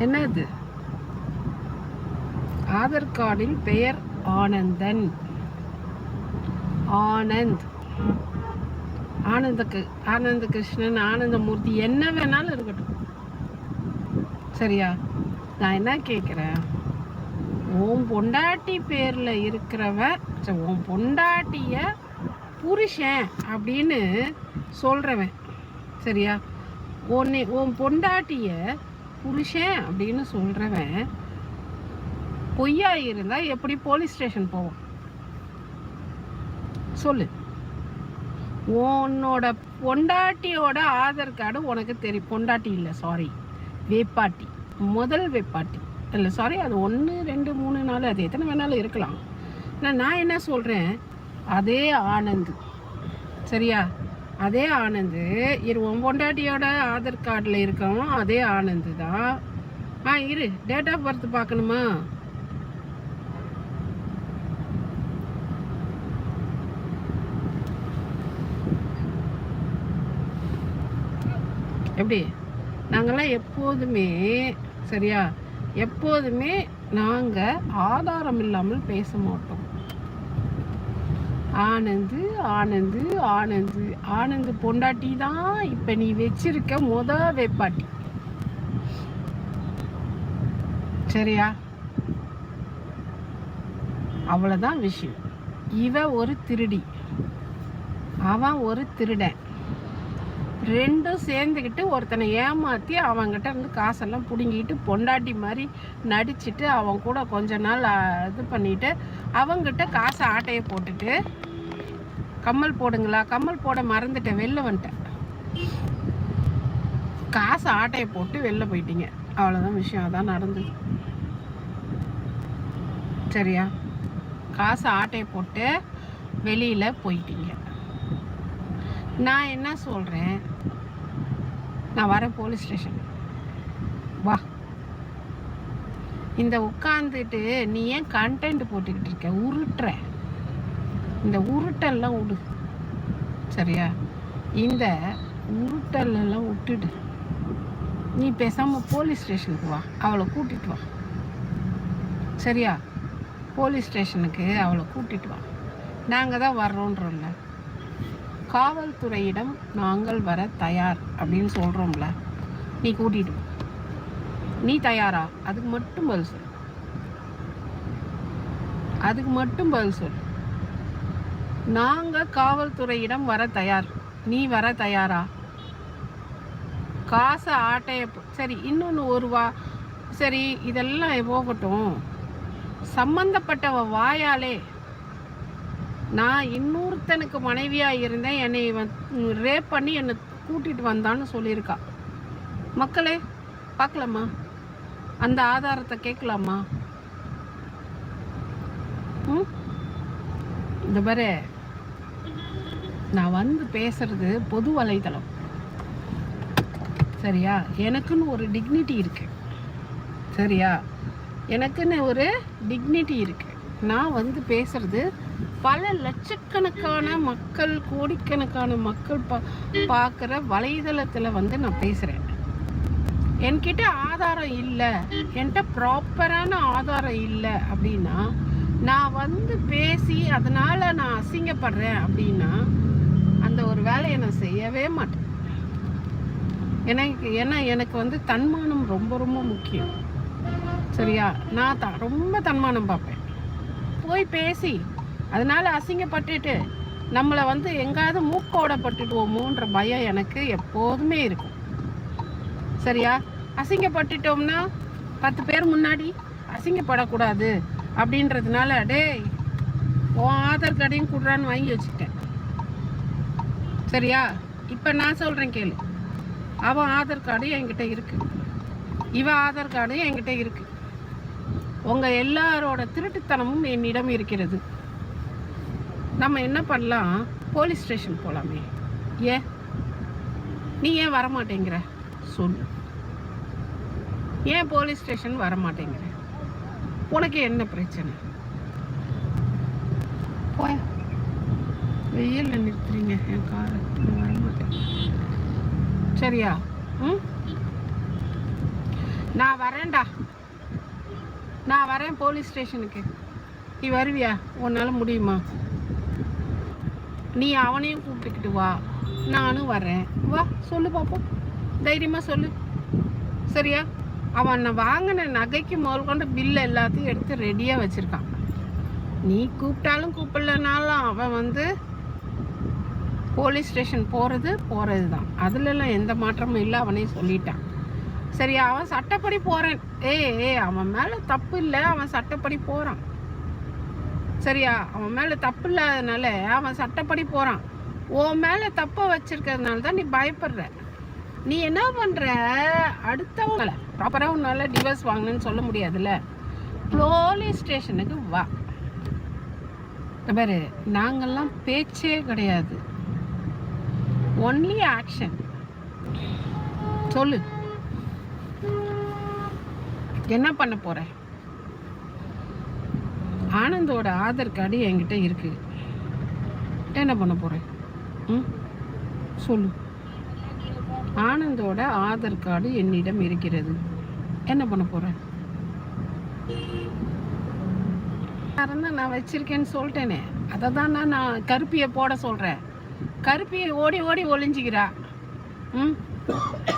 என்ன இது ஆதார் கார்டில் பெயர் ஆனந்தன். ஆனந்த். ஆனந்த ஆனந்த கிருஷ்ணன் ஆனந்தமூர்த்தி என்ன வேணாலும் இருக்கட்டும். சரியா? நான் என்ன கேட்குறேன் உன் பொண்டாட்டி பேரில் இருக்கிறவன் சரி, உன் பொண்டாட்டிய புருஷன் அப்படின்னு சொல்கிறவன் சரியா? உன்னை உன் பொண்டாட்டிய புருஷன் அப்படின்னு சொல்கிறவன் பொய்யா இருந்தால் எப்படி போலீஸ் ஸ்டேஷன் போவோம் சொல்லு. உன்னோட பொண்டாட்டியோட ஆதார் கார்டு உனக்கு தெரியும். பொண்டாட்டி இல்லை சாரி வேப்பாட்டி. முதல் வேப்பாட்டி. இல்லை சாரி அது ஒன்று ரெண்டு மூணு நாலு அது எத்தனை வேணாலும் இருக்கலாம். ஆனால் நான் என்ன சொல்கிறேன் அதே ஆனந்து. சரியா? அதே ஆனந்து இரு உன் பொண்டாட்டியோட ஆதார் கார்டில் இருக்கவும் அதே ஆனந்து தான். ஆ இரு டேட் ஆஃப் பர்த் பார்க்கணுமா? எப்படி? நாங்கள்லாம் எப்போதுமே சரியா? எப்போதுமே நாங்கள் ஆதாரம் இல்லாமல் பேச மாட்டோம். ஆனந்து ஆனந்து ஆனந்து. ஆனந்து பொண்டாட்டி தான் இப்போ நீ வச்சிருக்க முத வேப்பாட்டி. சரியா? அவ்வளோதான் விஷயம். இவ ஒரு திருடி. அவன் ஒரு திருடன். ரெண்டும் சேர்ந்துக்கிட்டு ஒருத்தனை ஏமாற்றி அவங்ககிட்ட இருந்து காசெல்லாம் பிடுங்கிட்டு பொண்டாட்டி மாதிரி நடிச்சுட்டு அவன் கூட கொஞ்ச நாள் இது பண்ணிவிட்டு அவங்ககிட்ட காசை ஆட்டையை போட்டுட்டு கம்மல் போடுங்களா? கம்மல் போட மறந்துட்டேன் வெளில வந்துட்டேன். காசை ஆட்டையை போட்டு வெளில போயிட்டீங்க. அவ்வளோதான் விஷயம் அதான் நடந்தது. சரியா? காசை ஆட்டையை போட்டு வெளியில் போயிட்டீங்க. நான் என்ன சொல்கிறேன் நான் வரேன் போலீஸ் ஸ்டேஷன் வா. இந்த உட்காந்துட்டு நீ ஏன் கண்டென்ட் போட்டுக்கிட்டு இருக்க? உருட்டுற. இந்த உருட்டெல்லாம் விடு சரியா? இந்த உருட்டல்லாம் விட்டுடு. நீ பேசாமல் போலீஸ் ஸ்டேஷனுக்கு வா. அவளை கூட்டிட்டு வா. சரியா? போலீஸ் ஸ்டேஷனுக்கு அவளை கூட்டிட்டு வா. நாங்கள் தான் வர்றோன்றோம்ல. காவல்துறையிடம் நாங்கள் வர தயார் அப்படின்னு சொல்கிறோம்ல நீ கூட்டிட்டு நீ தயாரா? அதுக்கு மட்டும் பதில் சொல். அதுக்கு மட்டும் பதில் சொல். நாங்கள் காவல்துறையிடம் வர தயார். நீ வர தயாரா? காசை ஆட்டைய சரி இன்னொன்று ஒரு வா சரி இதெல்லாம் போகட்டும். சம்மந்தப்பட்டவ வாயாலே நான் இன்னொருத்தனுக்கு மனைவியாக இருந்தேன். என்னை ரேப் பண்ணி என்னை கூட்டிட்டு வந்தான்னு சொல்லியிருக்கா. மக்களே பார்க்கலாமா? அந்த ஆதாரத்தை கேட்கலாமா? ம்? இந்த பாரு நான் வந்து பேசுறது பொது வலைதளம் சரியா? எனக்குன்னு ஒரு டிக்னிட்டி இருக்கு. சரியா? எனக்குன்னு ஒரு டிக்னிட்டி இருக்கு. நான் வந்து பேசுறது பல லட்சக்கணக்கான மக்கள் கோடிக்கணக்கான மக்கள் பா பார்க்குற வலைதளத்தில் வந்து நான் பேசுகிறேன் என்கிட்ட ஆதாரம் இல்லை. என்கிட்ட ப்ராப்பரான ஆதாரம் இல்லை அப்படின்னா நான் வந்து பேசி அதனால் நான் அசிங்கப்படுறேன் அப்படின்னா அந்த ஒரு வேலையை நான் செய்யவே மாட்டேன். எனக்கு ஏன்னா எனக்கு வந்து தன்மானம் ரொம்ப ரொம்ப முக்கியம். சரியா? நான் த ரொம்ப தன்மானம் பார்ப்பேன். போய் பேசி அதனால அசிங்கப்பட்டுட்டு நம்மளை வந்து எங்காவது மூக்கோடப்பட்டுட்டுவோமோன்ற பயம் எனக்கு எப்போதுமே இருக்கும். சரியா? அசிங்கப்பட்டுட்டோம்னா பத்து பேர் முன்னாடி அசிங்கப்படக்கூடாது அப்படின்றதுனால டேய் உன் ஆதார் கார்டையும் கொடுறான்னு வாங்கி வச்சுக்கிட்டேன். சரியா? இப்போ நான் சொல்கிறேன் கேளு. அவன் ஆதார் கார்டு என்கிட்ட இருக்குது இவன் ஆதார் கார்டு என்கிட்ட இருக்குது உங்கள் எல்லாரோட திருட்டுத்தனமும் என்னிடம் இருக்கிறது. நம்ம என்ன பண்ணலாம்? போலீஸ் ஸ்டேஷன் போகலாமே ஏன்? நீ ஏன் வர மாட்டேங்கிற சொல்லு. ஏன் போலீஸ் ஸ்டேஷன் வர மாட்டேங்கிற உனக்கு என்ன பிரச்சனை? போய. வெயிலில் நிறுத்துறீங்க. என் காரை வரமாட்டேன். வர சரியா? ம்? நான் வரேன்டா. நான் வரேன் போலீஸ் ஸ்டேஷனுக்கு. நீ வருவியா? உன்னால் முடியுமா? நீ அவனையும் கூப்பிட்டுக்கிட்டு வா. நானும் வரேன் வா சொல்லு பார்ப்போம் தைரியமாக சொல்லு. சரியா? அவன் நான் வாங்கின நகைக்கு முதல் கொண்டு பில் எல்லாத்தையும் எடுத்து ரெடியாக வச்சுருக்கான். நீ கூப்பிட்டாலும் கூப்பிடலனாலும் அவன் வந்து போலீஸ் ஸ்டேஷன் போகிறது போகிறது தான் அதுலலாம் எந்த மாற்றமும் இல்லை அவனே சொல்லிட்டான். சரி அவன் சட்டப்படி போகிறேன் ஏ ஏ அவன் மேலே தப்பு இல்லை. அவன் சட்டப்படி போகிறான் சரியா? அவன் மேலே தப்பு இல்லாதனால அவன் சட்டப்படி போகிறான் உன் மேலே தப்பை வச்சுருக்கிறதுனால தான் நீ பயப்படுற. நீ என்ன பண்ணுற அடுத்தவங்கள ப்ராப்பராக உன்னால் டிவோர்ஸ் வாங்கணும்னு சொல்ல முடியாதுல்ல? போலீஸ் ஸ்டேஷனுக்கு வா. பாரு நாங்கள்லாம் பேச்சே கிடையாது. ஒன்லி ஆக்ஷன் சொல்லு. என்ன பண்ண போகிறேன் ஆனந்தோட ஆதார் கார்டு என்கிட்ட இருக்குது என்ன பண்ண போகிறேன் ம்? சொல்லு. ஆனந்தோட ஆதார் கார்டு என்னிடம் இருக்கிறது. என்ன பண்ண போகிறேன் இருந்தால் நான் வச்சுருக்கேன்னு சொல்லிட்டேனே. அதை தான் நான் நான் கருப்பியை போட சொல்கிறேன் கருப்பியை ஓடி ஓடி ஒளிஞ்சிக்கிறா. ம்?